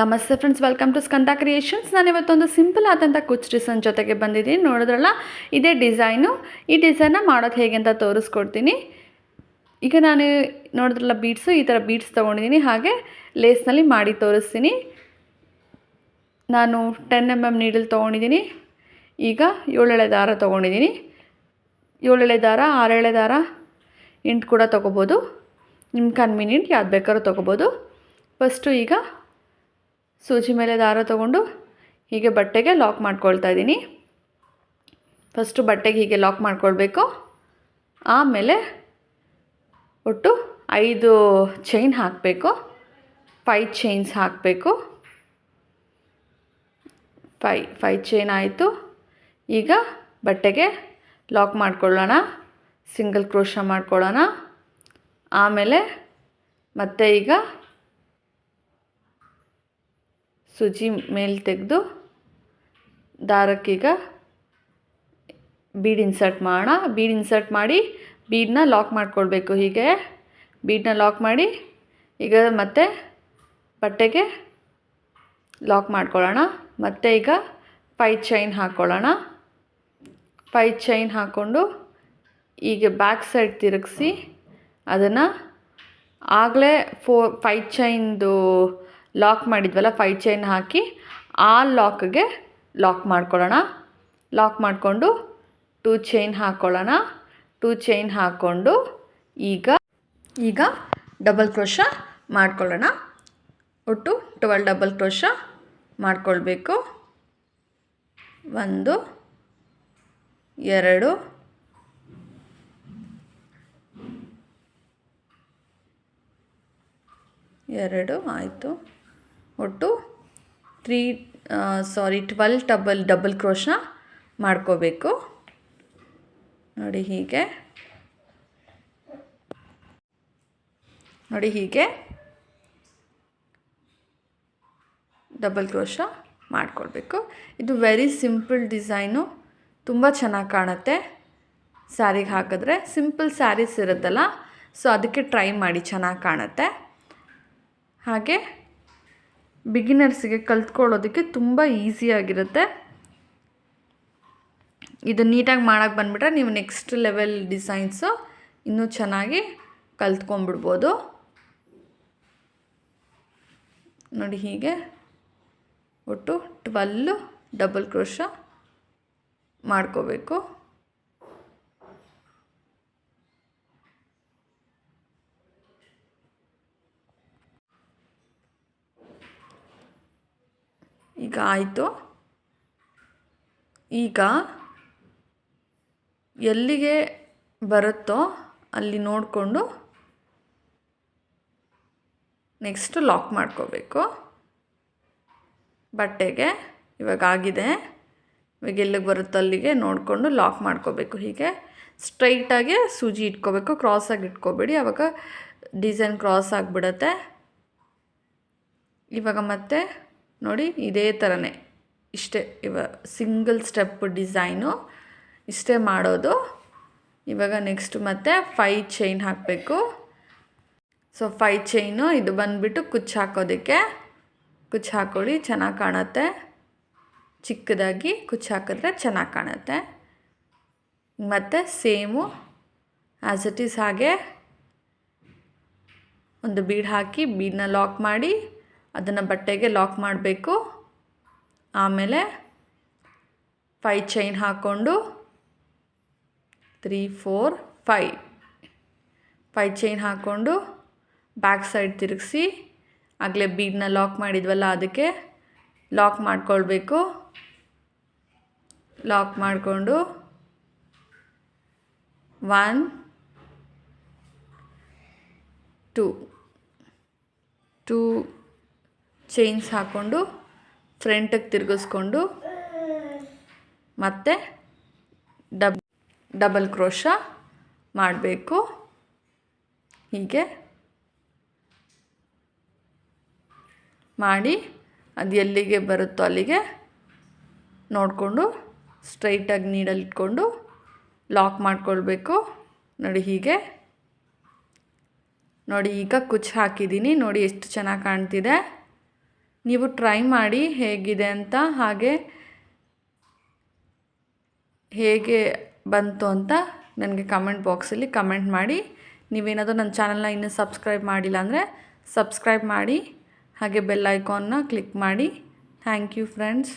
ನಮಸ್ತೆ friends welcome to Skanda creations ನಾನು ಇವತ್ತೊಂದು ಸಿಂಪಲ್ ಆದಂಥ ಕುಚ್ ಡಿಸೈನ್ ಜೊತೆಗೆ ಬಂದಿದ್ದೀನಿ. ನೋಡಿದ್ರಲ್ಲ, ಇದೇ ಡಿಸೈನು ಈ ಡಿಸೈನ್ನ ಮಾಡೋದು ಹೇಗೆ ಅಂತ ತೋರಿಸ್ಕೊಡ್ತೀನಿ. ಈಗ ನಾನು ನೋಡಿದ್ರಲ್ಲ ಬೀಡ್ಸು ಈ ಥರ ಬೀಡ್ಸ್ ತೊಗೊಂಡಿದ್ದೀನಿ. ಹಾಗೆ ಲೇಸ್ನಲ್ಲಿ ಮಾಡಿ ತೋರಿಸ್ತೀನಿ. ನಾನು ಟೆನ್ ಎಂ ಎಂ ನೀಡಲ್ ತೊಗೊಂಡಿದ್ದೀನಿ. ಈಗ ಏಳೆಳೆ ದಾರ ತೊಗೊಂಡಿದ್ದೀನಿ. ಏಳೆಳೆ ದಾರ, ಆರೆಳೆ ದಾರ ಎಂಟು ಕೂಡ ತೊಗೋಬೋದು. ನಿಮ್ಮ ಕನ್ವೀನಿಯಂಟ್ ಯಾವ್ದು ಬೇಕಾದ್ರೂ ತೊಗೋಬೋದು. ಫಸ್ಟು ಈಗ ಸೂಜಿ ಮೇಲೆ ದಾರ ತಗೊಂಡು ಹೀಗೆ ಬಟ್ಟೆಗೆ ಲಾಕ್ ಮಾಡ್ಕೊಳ್ತಾ ಇದ್ದೀನಿ. ಫಸ್ಟು ಬಟ್ಟೆಗೆ ಹೀಗೆ ಲಾಕ್ ಮಾಡ್ಕೊಳ್ಬೇಕು. ಆಮೇಲೆ ಒಟ್ಟು ಐದು ಚೈನ್ ಹಾಕಬೇಕು. ಫೈ ಚೈನ್ಸ್ ಹಾಕಬೇಕು. ಫೈ ಫೈ ಚೈನ್ ಆಯಿತು. ಈಗ ಬಟ್ಟೆಗೆ ಲಾಕ್ ಮಾಡ್ಕೊಳ್ಳೋಣ. ಸಿಂಗಲ್ ಕ್ರೋಶ ಮಾಡ್ಕೊಳ್ಳೋಣ. ಆಮೇಲೆ ಮತ್ತೆ ಈಗ ಸುಜಿ ಮೇಲೆ ತೆಗೆದು ದಾರಕ್ಕೀಗ ಬೀಡ್ ಇನ್ಸರ್ಟ್ ಮಾಡೋಣ. ಬೀಡ್ ಇನ್ಸರ್ಟ್ ಮಾಡಿ ಬೀಡನ್ನ ಲಾಕ್ ಮಾಡಿಕೊಳ್ಬೇಕು ಹೀಗೆ. ಬೀಡನ್ನ ಲಾಕ್ ಮಾಡಿ ಈಗ ಮತ್ತೆ ಬಟ್ಟೆಗೆ ಲಾಕ್ ಮಾಡ್ಕೊಳ್ಳೋಣ. ಮತ್ತು ಈಗ ಫೈ ಚೈನ್ ಹಾಕ್ಕೊಳ್ಳೋಣ ಫೈ ಚೈನ್ ಹಾಕ್ಕೊಂಡು ಈಗ ಬ್ಯಾಕ್ ಸೈಡ್ ತಿರುಗಿಸಿ ಅದನ್ನು ಆಗಲೇ ಫೋ ಪೈ ಚೈನ್ದು ಲಾಕ್ ಮಾಡಿದ್ವಲ್ಲ ಫೈ ಚೈನ್ ಹಾಕಿ, ಆ ಲಾಕ್ಗೆ ಲಾಕ್ ಮಾಡ್ಕೊಳ್ಳೋಣ. ಲಾಕ್ ಮಾಡಿಕೊಂಡು ಟೂ ಚೈನ್ ಹಾಕ್ಕೊಳ್ಳೋಣ ಟೂ ಚೈನ್ ಹಾಕ್ಕೊಂಡು ಈಗ ಈಗ ಡಬಲ್ ಕ್ರೋಶ ಮಾಡ್ಕೊಳ್ಳೋಣ. ಒಟ್ಟು ಟ್ವೆಲ್ ಡಬಲ್ ಕ್ರೋಶ ಮಾಡ್ಕೊಳ್ಬೇಕು. ಒಂದು, ಎರಡು ಎರಡು, ಆಯಿತು. ಒಟ್ಟು ತ್ರೀ ಸಾರಿ ಟ್ವೆಲ್ ಡಬಲ್ ಡಬಲ್ ಕ್ರೋಶ ಮಾಡ್ಕೋಬೇಕು. ನೋಡಿ ಹೀಗೆ. ನೋಡಿ ಹೀಗೆ. ಡಬಲ್ ಕ್ರೋಶ ಮಾಡ್ಕೊಳ್ಬೇಕು. ಇದು ವೆರಿ ಸಿಂಪಲ್ ಡಿಸೈನು ತುಂಬ ಚೆನ್ನಾಗಿ ಕಾಣುತ್ತೆ. ಸ್ಯಾರಿಗೆ ಹಾಕಿದ್ರೆ ಸಿಂಪಲ್ ಸ್ಯಾರೀಸ್ ಇರುತ್ತಲ್ಲ ಸೊ ಅದಕ್ಕೆ ಟ್ರೈ ಮಾಡಿ ಚೆನ್ನಾಗಿ ಕಾಣುತ್ತೆ. ಹಾಗೆ ಬಿಗಿನರ್ಸಿಗೆ ಕಲ್ತ್ಕೊಳ್ಳೋದಕ್ಕೆ ತುಂಬ ಈಸಿಯಾಗಿರುತ್ತೆ ಇದು ನೀಟಾಗಿ ಮಾಡೋಕ್ಕೆ ಬಂದುಬಿಟ್ರೆ ನೀವು ನೆಕ್ಸ್ಟ್ ಲೆವೆಲ್ ಡಿಸೈನ್ಸು ಇನ್ನೂ ಚೆನ್ನಾಗಿ ಕಲ್ತ್ಕೊಂಬಿಡ್ಬೋದು ನೋಡಿ ಹೀಗೆ. ಒಟ್ಟು ಟ್ವೆಲ್ಲು ಡಬಲ್ ಕ್ರೋಶ ಮಾಡ್ಕೋಬೇಕು. ಈಗ ಆಯಿತು. ಈಗ ಎಲ್ಲಿಗೆ ಬರುತ್ತೋ ಅಲ್ಲಿ ನೋಡಿಕೊಂಡು ನೆಕ್ಸ್ಟ್ ಲಾಕ್ ಮಾಡ್ಕೋಬೇಕು. ಬಟ್ಟೆಗೆ ಇವಾಗ ಆಗಿದೆ. ಇವಾಗ ಎಲ್ಲಿಗೆ ಬರುತ್ತೋ ಅಲ್ಲಿಗೆ ನೋಡಿಕೊಂಡು ಲಾಕ್ ಮಾಡ್ಕೋಬೇಕು ಹೀಗೆ. ಸ್ಟ್ರೈಟಾಗಿ ಸೂಜಿ ಇಟ್ಕೋಬೇಕು ಕ್ರಾಸಾಗಿ ಇಟ್ಕೋಬೇಡಿ. ಆವಾಗ ಡಿಸೈನ್ ಕ್ರಾಸ್ ಆಗಿಬಿಡತ್ತೆ. ಇವಾಗ ಮತ್ತೆ ನೋಡಿ ಇದೇ ಥರನೇ ಇಷ್ಟೇ ಇವ ಸಿಂಗಲ್ ಸ್ಟೆಪ್ ಡಿಸೈನು ಇಷ್ಟೇ ಮಾಡೋದು. ಇವಾಗ ನೆಕ್ಸ್ಟ್ ಮತ್ತೆ ಫೈ ಚೈನ್ ಹಾಕಬೇಕು. ಸೊ ಫೈ ಚೈನು ಇದು ಬಂದುಬಿಟ್ಟು ಕುಚ್ಚು ಹಾಕೋದಕ್ಕೆ. ಕುಚ್ಚು ಹಾಕೊಳ್ಳಿ, ಚೆನ್ನಾಗಿ ಕಾಣುತ್ತೆ. ಚಿಕ್ಕದಾಗಿ ಕುಚ್ಚು ಹಾಕಿದ್ರೆ ಚೆನ್ನಾಗಿ ಕಾಣುತ್ತೆ. ಮತ್ತು ಸೇಮು ಆ್ಯಸ್ ಇಟ್ ಈಸ್ ಹಾಗೆ ಒಂದು ಬೀಡ್ ಹಾಕಿ ಬೀಡನ್ನ ಲಾಕ್ ಮಾಡಿ. ಅದನ್ನು ಬಟ್ಟೆಗೆ ಲಾಕ್ ಮಾಡಬೇಕು. ಆಮೇಲೆ ಫೈ ಚೈನ್ ಹಾಕ್ಕೊಂಡು three four five five chain ಹಾಕ್ಕೊಂಡು ಬ್ಯಾಕ್ ಸೈಡ್ ತಿರುಗಿಸಿ, ಆಗಲೇ ಬೀಡನ್ನ ಲಾಕ್ ಮಾಡಿದ್ವಲ್ಲ ಅದಕ್ಕೆ ಲಾಕ್ ಮಾಡ್ಕೊಳ್ಬೇಕು. ಲಾಕ್ ಮಾಡಿಕೊಂಡು ಒನ್ ಟೂ ಟೂ ಚೈನ್ಸ್ ಹಾಕ್ಕೊಂಡು ಫ್ರಂಟಿಗೆ ತಿರುಗಿಸ್ಕೊಂಡು ಮತ್ತು ಡಬ್ ಡಬಲ್ ಕ್ರೋಶ ಮಾಡಬೇಕು. ಹೀಗೆ ಮಾಡಿ ಅದು ಎಲ್ಲಿಗೆ ಬರುತ್ತೋ ಅಲ್ಲಿಗೆ ನೋಡಿಕೊಂಡು ಸ್ಟ್ರೈಟಾಗಿ ನೀಡಲ್ಲಿ ಇಟ್ಕೊಂಡು ಲಾಕ್ ಮಾಡ್ಕೊಳ್ಬೇಕು. ನೋಡಿ ಹೀಗೆ. ನೋಡಿ ಈಗ ಕುಚ್ಚು ಹಾಕಿದ್ದೀನಿ. ನೋಡಿ ಎಷ್ಟು ಚೆನ್ನಾಗಿ ಕಾಣ್ತಿದೆ. ನೀವು ಟ್ರೈ ಮಾಡಿ ಹೇಗಿದೆ ಅಂತ, ಹಾಗೆ ಹೇಗೆ ಬಂತು ಅಂತ ನನಗೆ ಕಮೆಂಟ್ ಬಾಕ್ಸಲ್ಲಿ ಕಮೆಂಟ್ ಮಾಡಿ. ನೀವೇನಾದರೂ ನನ್ನ ಚಾನಲ್ನ ಇನ್ನೂ ಸಬ್ಸ್ಕ್ರೈಬ್ ಮಾಡಿಲ್ಲ ಅಂದರೆ ಸಬ್ಸ್ಕ್ರೈಬ್ ಮಾಡಿ. ಹಾಗೆ ಬೆಲ್ ಐಕಾನ್ನ ಕ್ಲಿಕ್ ಮಾಡಿ. Thank you friends